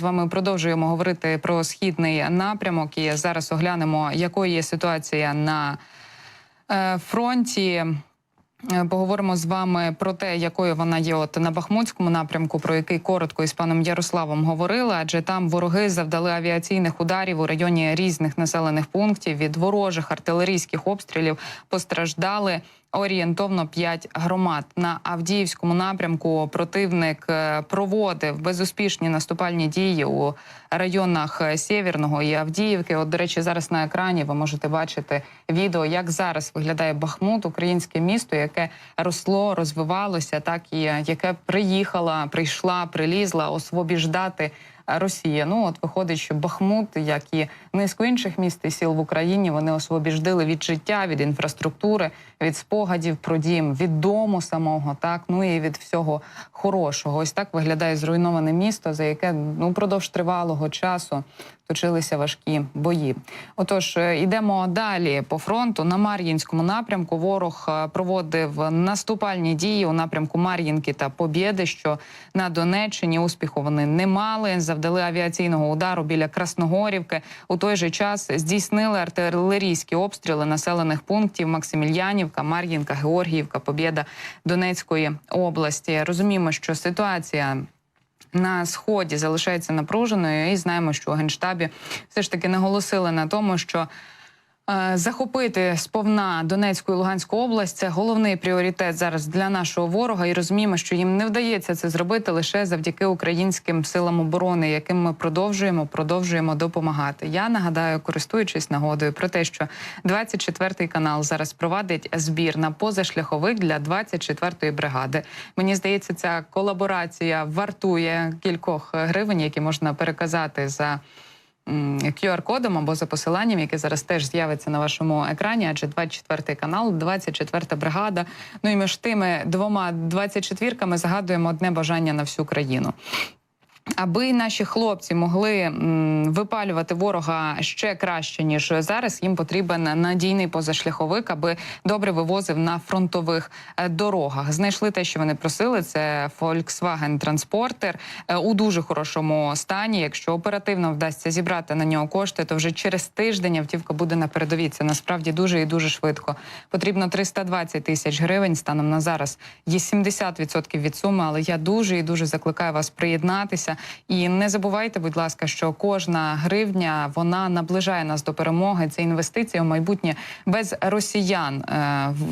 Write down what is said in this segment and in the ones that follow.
З вами продовжуємо говорити про східний напрямок. І зараз оглянемо, якою є ситуація на е, фронті. Е, Поговоримо з вами про те, якою вона є от на Бахмутському напрямку, про який коротко із паном Ярославом говорили, адже там вороги завдали авіаційних ударів у районі різних населених пунктів. Від ворожих артилерійських обстрілів постраждали орієнтовно 5 громад. На Авдіївському напрямку противник е, проводив безуспішні наступальні дії у районах е, Сєвєрного і Авдіївки. От, до речі, зараз на екрані ви можете бачити відео, як зараз виглядає Бахмут, українське місто, яке росло, розвивалося, так і е, яке приїхала, прийшла, прилізла освобіждати. Росія, ну от виходить, що Бахмут, як і низку інших міст і сіл в Україні, вони освобіждили від життя, від інфраструктури, від спогадів про дім, від дому самого, так ну і від всього хорошого. Ось так виглядає зруйноване місто, за яке ну продовж тривалого часу точилися важкі бої. Отож, е, йдемо далі по фронту. На Мар'їнському напрямку ворог е, проводив наступальні дії у напрямку Мар'їнки та Побєди, що на Донеччині успіху вони не мали. Завдали авіаційного удару біля Красногорівки. У той же час здійснили артилерійські обстріли населених пунктів Максимільянівка, Мар'їнка, Георгіївка, Побєда Донецької області. Розуміємо, що ситуація на сході залишається напруженою, і знаємо, що у генштабі все ж таки наголосили на тому, що. Е, Захопити сповна Донецьку і Луганську область це головний пріоритет зараз для нашого ворога, і розуміємо, що їм не вдається це зробити лише завдяки українським силам оборони, яким ми продовжуємо продовжуємо допомагати. Я нагадаю, користуючись нагодою про те, що 24-й канал зараз провадить збір на позашляховик для 24-ї бригади. Мені здається, ця колаборація вартує кількох гривень, які можна переказати за. QR-кодом або за посиланням, яке зараз теж з'явиться на вашому екрані, адже 24 канал, 24 бригада. Ну і між тими двома 24-ками загадуємо одне бажання на всю країну. Аби наші хлопці могли випалювати ворога ще краще ніж зараз, їм потрібен надійний позашляховик, аби добре вивозив на фронтових е, дорогах. Знайшли те, що вони просили. Це Volkswagen Transporter е, у дуже хорошому стані. Якщо оперативно вдасться зібрати на нього кошти, то вже через тиждень автівка буде на передовій. Це насправді дуже і дуже швидко. Потрібно 320 тисяч гривень. Станом на зараз є 70% від суми, але я дуже і дуже закликаю вас приєднатися. І не забувайте, будь ласка, що кожна гривня вона наближає нас до перемоги. Це інвестиція в майбутнє без росіян е,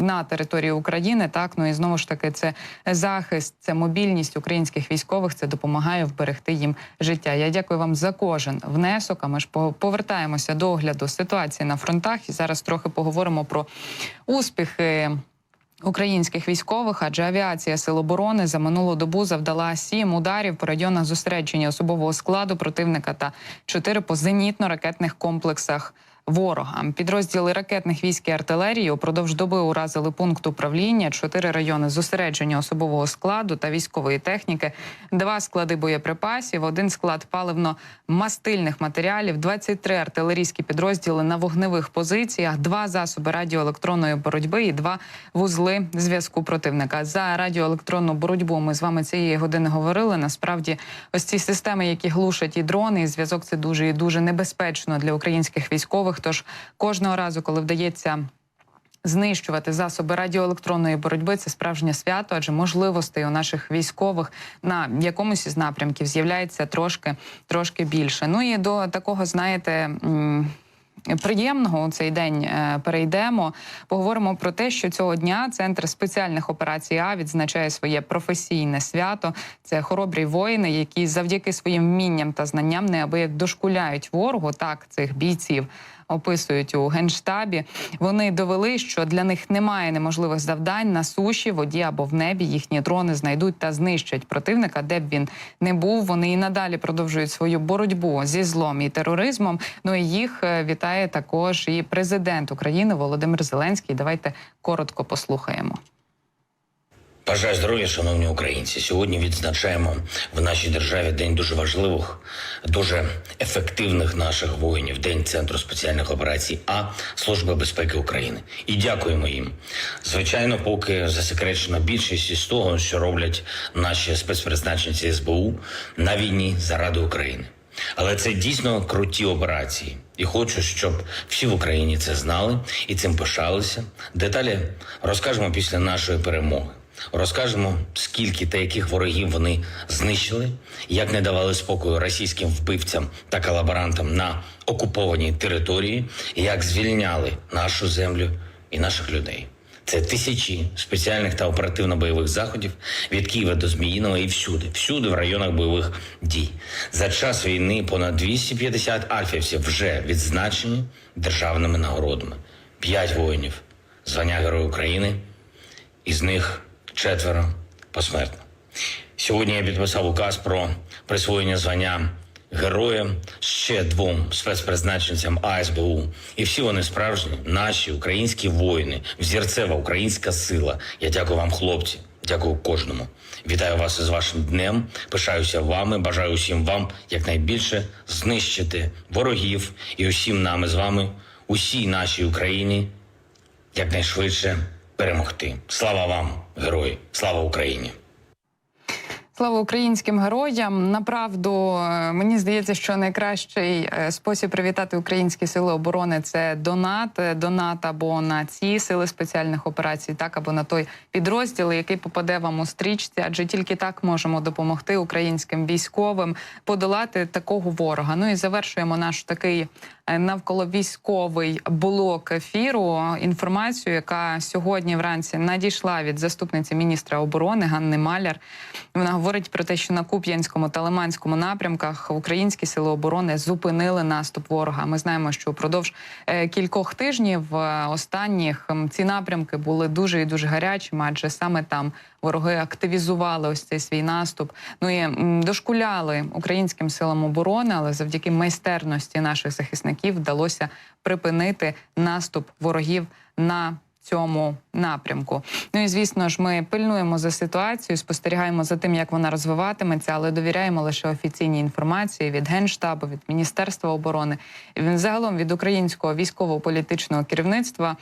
на території України. Так ну і знову ж таки, це захист, це мобільність українських військових. Це допомагає вберегти їм життя. Я дякую вам за кожен внесок. А ми ж по- повертаємося до огляду ситуації на фронтах. І зараз трохи поговоримо про успіхи. Українських військових, адже авіація Сил оборони за минулу добу завдала сім ударів по районах зосередження особового складу противника та чотири по зенітно-ракетних комплексах. Ворога підрозділи ракетних військ і артилерії упродовж доби уразили пункт управління, чотири райони зосередження особового складу та військової техніки, два склади боєприпасів, один склад паливно-мастильних матеріалів, 23 артилерійські підрозділи на вогневих позиціях, два засоби радіоелектронної боротьби і два вузли зв'язку противника. За радіоелектронну боротьбу ми з вами цієї години говорили. Насправді, ось ці системи, які глушать і дрони, і зв'язок це дуже і дуже небезпечно для українських військових. Тож кожного разу, коли вдається. Знищувати засоби радіоелектронної боротьби це справжнє свято, адже можливостей у наших військових на якомусь із напрямків з'являється трошки трошки більше. Ну і до такого, знаєте. Приємного у цей день е, перейдемо. Поговоримо про те, що цього дня центр спеціальних операцій А відзначає своє професійне свято. Це хоробрі воїни, які завдяки своїм вмінням та знанням неабияк дошкуляють ворогу. Так цих бійців описують у генштабі. Вони довели, що для них немає неможливих завдань на суші, воді або в небі. Їхні дрони знайдуть та знищать противника, де б він не був. Вони і надалі продовжують свою боротьбу зі злом і тероризмом. Ну і їх е, вітає також і президент України Володимир Зеленський. Давайте коротко послухаємо. Бажаю здоров'я, шановні українці. Сьогодні відзначаємо в нашій державі день дуже важливих, дуже ефективних наших воїнів, день центру спеціальних операцій А Служби безпеки України. І дякуємо їм. Звичайно, поки засекречена більшість із того, що роблять наші спецпризначенці СБУ на війні заради України. Але це дійсно круті операції. І хочу, щоб всі в Україні це знали і цим пишалися. Деталі розкажемо після нашої перемоги. Розкажемо, скільки та яких ворогів вони знищили, як не давали спокою російським вбивцям та колаборантам на окупованій території, як звільняли нашу землю і наших людей. Це тисячі спеціальних та оперативно-бойових заходів від Києва до Зміїного і всюди, всюди в районах бойових дій. За час війни понад 250 альфівців вже відзначені державними нагородами. П'ять воїнів, звання Героя України, із них четверо посмертно. Сьогодні я підписав указ про присвоєння звання героя ще двом спецпризначенцям АСБУ. І всі вони справжні, наші українські воїни, взірцева українська сила. Я дякую вам, хлопці. Дякую кожному. Вітаю вас із вашим днем. Пишаюся вами. Бажаю усім вам якнайбільше знищити ворогів і усім нам з вами, усій нашій Україні, якнайшвидше перемогти. Слава вам, герої! Слава Україні! Слава українським героям. Направду е, мені здається, що найкращий е, спосіб привітати українські сили оборони це донат, Е, донат або на ці сили спеціальних операцій, так або на той підрозділ, який попаде вам у стрічці, адже тільки так можемо допомогти українським військовим подолати такого ворога. Ну і завершуємо наш такий навколо військовий блок ефіру. Інформацію, яка сьогодні вранці надійшла від заступниці міністра оборони Ганни Маляр. Вона говорить про те, що на Куп'янському та Лиманському напрямках українські сили оборони зупинили наступ ворога. Ми знаємо, що впродовж е, кількох тижнів е, останніх ці напрямки були дуже і дуже гарячими, адже саме там вороги активізували ось цей свій наступ. Ну і дошкуляли українським силам оборони, але завдяки майстерності наших захисників вдалося припинити наступ ворогів на цьому напрямку. Ну і звісно ж, ми пильнуємо за ситуацією, спостерігаємо за тим, як вона розвиватиметься, але довіряємо лише офіційній інформації від генштабу, від міністерства оборони, загалом від українського військово-політичного керівництва.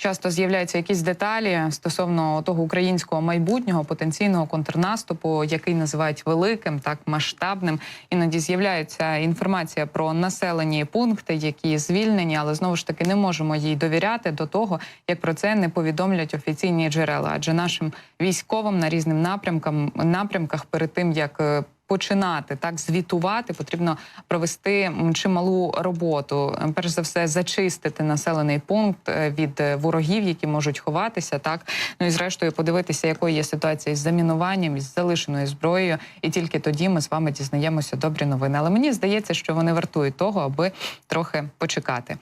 Часто з'являються якісь деталі стосовно того українського майбутнього потенційного контрнаступу, який називають великим, так масштабним. Іноді з'являється інформація про населені пункти, які звільнені, але знову ж таки не можемо їй довіряти до того, як про це не повідомлять офіційні джерела. Адже нашим військовим на різним напрямкам напрямках перед тим як е, починати так звітувати, потрібно провести чималу роботу. Е, Перш за все, зачистити населений пункт е, від е, ворогів, які можуть ховатися. Так ну і зрештою подивитися, якою є ситуація з замінуванням із залишеною зброєю, і тільки тоді ми з вами дізнаємося добрі новини. Але мені здається, що вони вартують того, аби трохи почекати.